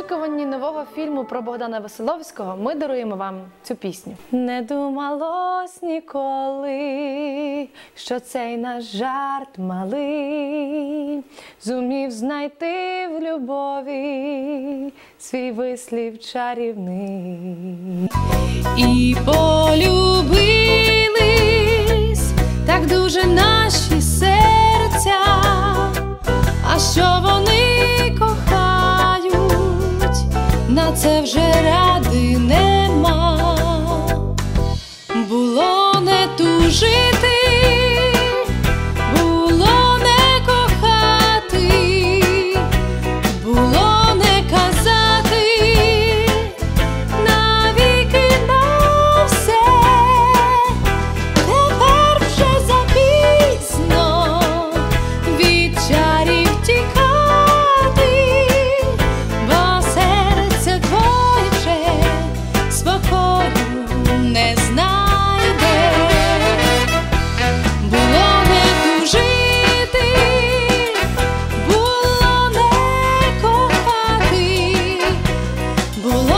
очікуванні нового фільму про Богдана Василовського ми даруємо вам цю пісню. Не думалось ніколи, що цей наш жарт малий, зумів знайти в любові свій вислів чарівний і полю. це вже ради нема, було не тужити. Bulan